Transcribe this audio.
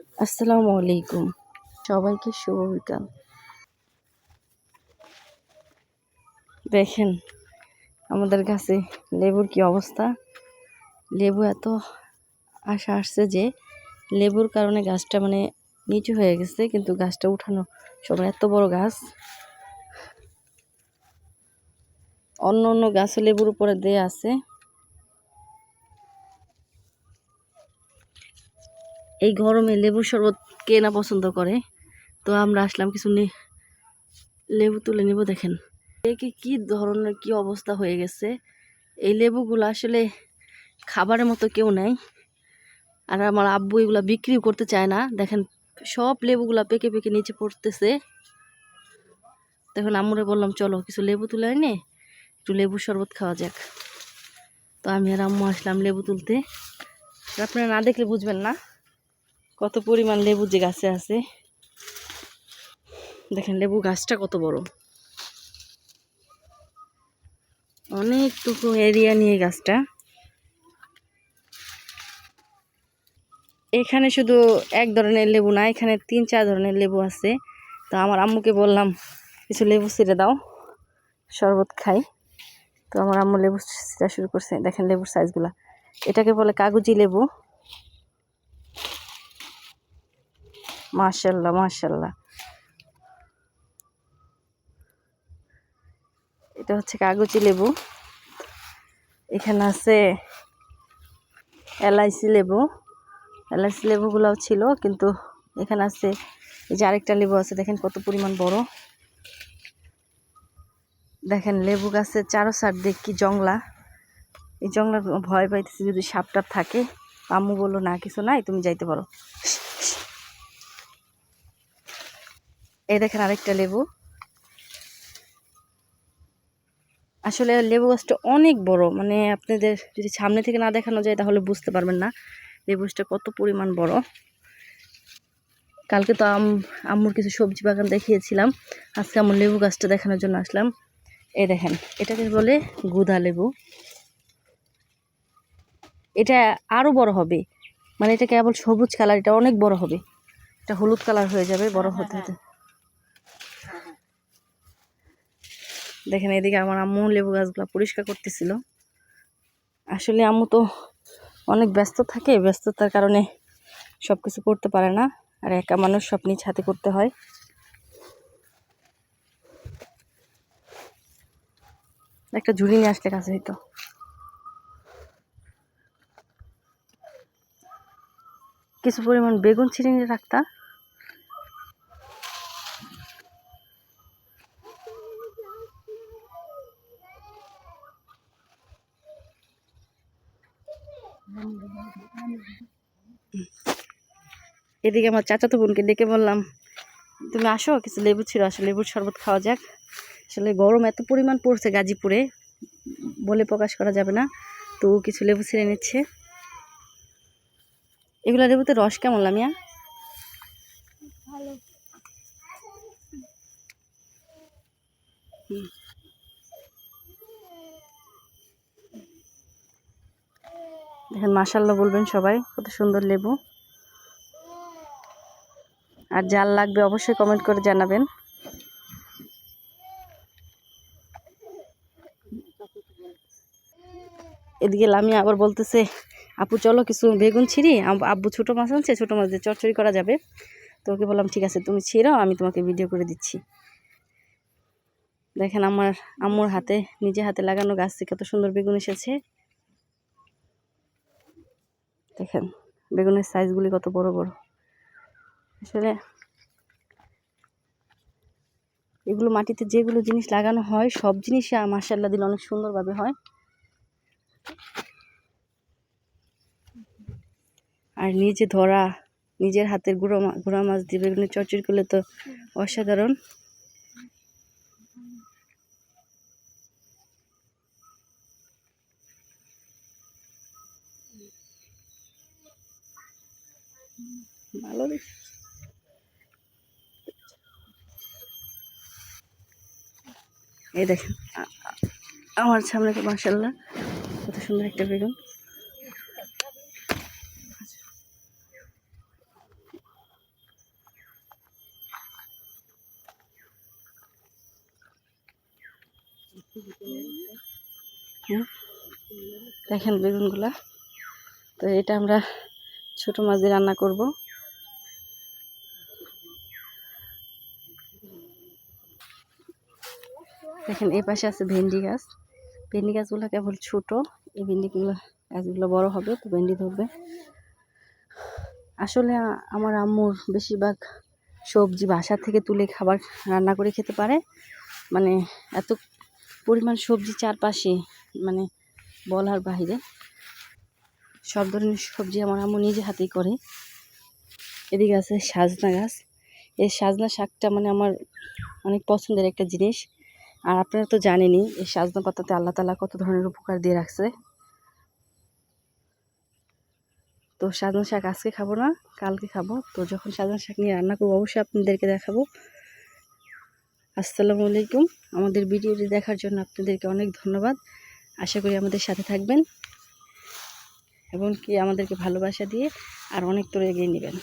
আসসালামু আলাইকুম। সবাইকে শুভ বিকাল। দেখেন আমাদের কাছে লেবুর কি অবস্থা? লেবু এত আশা আসছে যে লেবুর কারণে গাছটা মানে নিচু হয়ে গেছে কিন্তু গাছটা উঠানো সময় এত বড় গাছ। অন্য অন্য গাছে লেবুর উপরে দেয়া আছে। এই গরমে লেবুর শরবত কে না পছন্দ করে? তো আমরা আসলাম কিছু লেবু তুলে নেব, দেখেন। একে কি ধরনের কি অবস্থা হয়ে গেছে। এই লেবুগুলো আসলে খাবারের মতো কেউ নেই। আর আমার আব্বু এগুলা বিক্রিও করতে চায় না। দেখেন, সব লেবুগুলো পেকে পেকে নিচে পড়তেছে। তখন আম্মুরে বললাম, চলো কিছু লেবু তুলে এনে একটু লেবু শরবত খাওয়া যাক। তো আমি আর আম্মু আসলাম লেবু তুলতে। আপনারা না দেখলে বুঝবেন না। কত পরিমাণ লেবু যে গাছে আছে। দেখেন লেবু গাছটা কত বড়। অনেকটুকু এরিয়া নিয়ে গাছটা। এখানে শুধু এক ধরনের লেবু না, এখানে তিন চার ধরনের লেবু আছে। তো আমার আম্মুকে বললাম, কিছু লেবু ছিঁড়ে দাও, শরবত খাই। তো আমার আম্মু লেবু ছিঁড়া শুরু করছে। দেখেন লেবুর সাইজগুলা এটাকে বলে কাগজি লেবু। মাশাল্লাহ মাশাল্লাহ। এটা হচ্ছে কাগজি লেবু। এখানে আছে এলাইচি লেবু। এলাইচি লেবুগুলোও ছিল, কিন্তু এখানে আছে এই যে আরেকটা লেবু আছে, দেখেন কত পরিমাণ বড়। দেখেন, লেবু গাছের চারো দিয়ে কি জংলা। এই জংলার ভয় পাইতেছি যদি সাপ টাপ থাকে। আম্মু বলল, না, কিছু নাই, তুমি যাইতে পারো। এই দেখেন আরেকটা লেবু। আসলে লেবু গাছটা অনেক বড় মানে আপনাদের যদি সামনে থেকে না দেখানো যায় তাহলে বুঝতে পারবেন না। লেবু গাছটা কত পরিমাণ বড়। কালকে তো আম, আম্মুর কিছু সবজি বাগান দেখিয়েছিলাম। আজকে আমার লেবু গাছটা দেখানোর জন্য আসলাম। এই দেখেন এটাকে বলে? গুদা লেবু। এটা আরও বড় হবে। মানে এটা কেবল সবুজ কালার, এটা অনেক বড় হবে। এটা হলুদ কালার হয়ে যাবে, বড় হতে হতে। দেখেন, এদিকে আমার আম্মু লেবু গাছগুলো পরিষ্কার করতেছিল। আসলে আম্মু তো অনেক ব্যস্ত থাকে, ব্যস্ততার কারণে সব কিছু করতে পারে না। আর একা মানুষ, সব নিজ হাতে করতে হয়। একটা ঝুড়ি নিয়ে আসলে কাছে হইতো। কিছু পরিমাণ বেগুন ছিঁড়ে নিয়ে রাখতা এদিকে আমার চাচাতো বোনকে ডেকে বললাম তুমি আসো কিছু লেবু ছিল আসো লেবুর শরবত খাওয়া যাক। আসলে গরম এত পরিমাণ পড়ছে গাজীপুরে বলে প্রকাশ করা যাবে না। তো কিছু লেবু ছিঁড়ে নিচ্ছে। এগুলো লেবুতে রস কেমন লামিয়া? হুম। দেখেন মাসাল্লাহ বলবেন সবাই, কত সুন্দর লেবু। আর যার লাগবে অবশ্যই কমেন্ট করে জানাবেন। এদিকে লামি আবার বলতেছে, আপু, চলো কিছু বেগুন ছিঁড়ি আব- আব্বু ছোটো মাছ আনছে, ছোটো মাছ দিয়ে চচ্চড়ি করা যাবে। তো ওকে বললাম, ঠিক আছে, তুমি ছিঁড়ো, আমি তোমাকে ভিডিও করে দিচ্ছি। দেখেন আমার আম্মুর হাতে, নিজে হাতে লাগানো গাছ থেকে কত সুন্দর বেগুন এসেছে। দেখেন, বেগুনের সাইজগুলি কত বড় বড়। আসলে এগুলো মাটিতে যেগুলো জিনিস লাগানো হয়, সব জিনিসই মাসাল্লা দিলে অনেক সুন্দরভাবে হয়। আর নিজে ধরা, নিজের হাতের গুঁড়ো গুঁড়া মাছ দিয়ে বেগুনের চচ্চড়ি করলে তো অসাধারণ। ভালো এই দেখেন আমার সামনে তো মাসাল্লাহ কত সুন্দর একটা বেগুন। হ্যাঁ, দেখেন বেগুনগুলা। তো এটা আমরা ছোট মাছ দিয়ে রান্না করব। দেখেন, এই পাশে আছে ভেন্ডি গাছ। ভেন্ডি গাছগুলো কেবল ছোট, এই ভেন্ডিগুলো, গাছগুলো বড় হবে, তো ভেন্ডি ধরবে। আসলে আমার আম্মুর বেশিরভাগ সবজি বাসা থেকে তুলে খাবার রান্না করে খেতে পারে। মানে এত পরিমাণ সবজি চারপাশে মানে বলার বাইরে। সব ধরনের সবজি আমার আম্মু নিজে হাতেই করে। এদিকে আছে সাজনা গাছ। এই সাজনা শাকটা মানে আমার অনেক পছন্দের একটা জিনিস। আর আপনারা তো জানেনই, এই সাজনা পাতাতে আল্লাহ তালা কত ধরনের উপকার দিয়ে রাখছে। তো সাজনা শাক আজকে খাব না, কালকে খাব। তো যখন সাজনা শাক নিয়ে রান্না করব, অবশ্যই আপনাদেরকে দেখাবো। আসসালামু আলাইকুম। আমাদের ভিডিওটি দেখার জন্য আপনাদেরকে অনেক ধন্যবাদ। আশা করি আমাদের সাথে থাকবেন। এবং কি আমাদেরকে ভালোবাসা দিয়ে আর অনেক তোর এগিয়ে নেবেন।